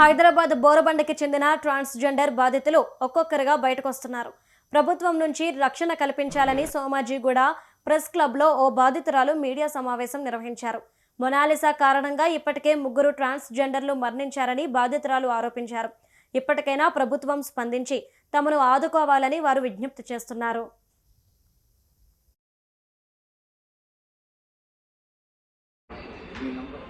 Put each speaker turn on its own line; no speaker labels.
హైదరాబాద్ బోరబండకి చెందిన ట్రాన్స్జెండర్ బాధితులు ఒక్కొక్కరుగా బయటకొస్తున్నారు. ప్రభుత్వం నుంచి రక్షణ కల్పించాలని సోమాజిగూడ ప్రెస్ క్లబ్లో ఓ బాధితురాలు మీడియా సమావేశం నిర్వహించారు. మొనాలిసా కారణంగా ఇప్పటికే ముగ్గురు ట్రాన్స్జెండర్లు మరణించారని బాధితురాలు ఆరోపించారు. ఇప్పటికైనా ప్రభుత్వం స్పందించి తమను ఆదుకోవాలని వారు విజ్ఞప్తి చేస్తున్నారు.
నేను